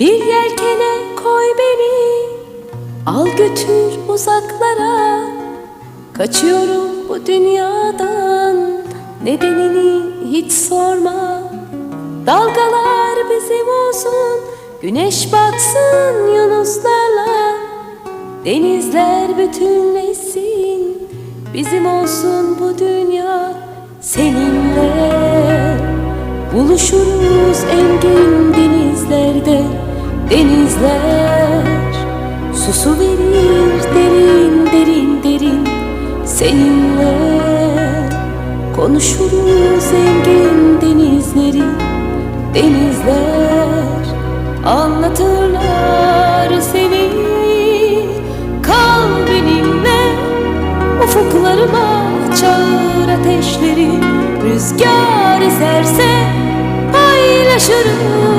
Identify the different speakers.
Speaker 1: Bir yelkene koy beni Al götür uzaklara. Kaçıyorum bu dünyadan Nedenini hiç sorma. Dalgalar bizim olsun Güneş batsın yunuslarla. Denizler bütünleşsin Bizim olsun bu dünya seninle. Buluşuruz engin denizlerde Denizler susu verir derin derin derin Seninle. Konuşuruz engin denizleri Denizler. Anlatırlar seni. Kal benimle. Ufuklarıma çağır ateşleri. Rüzgar eserse paylaşırız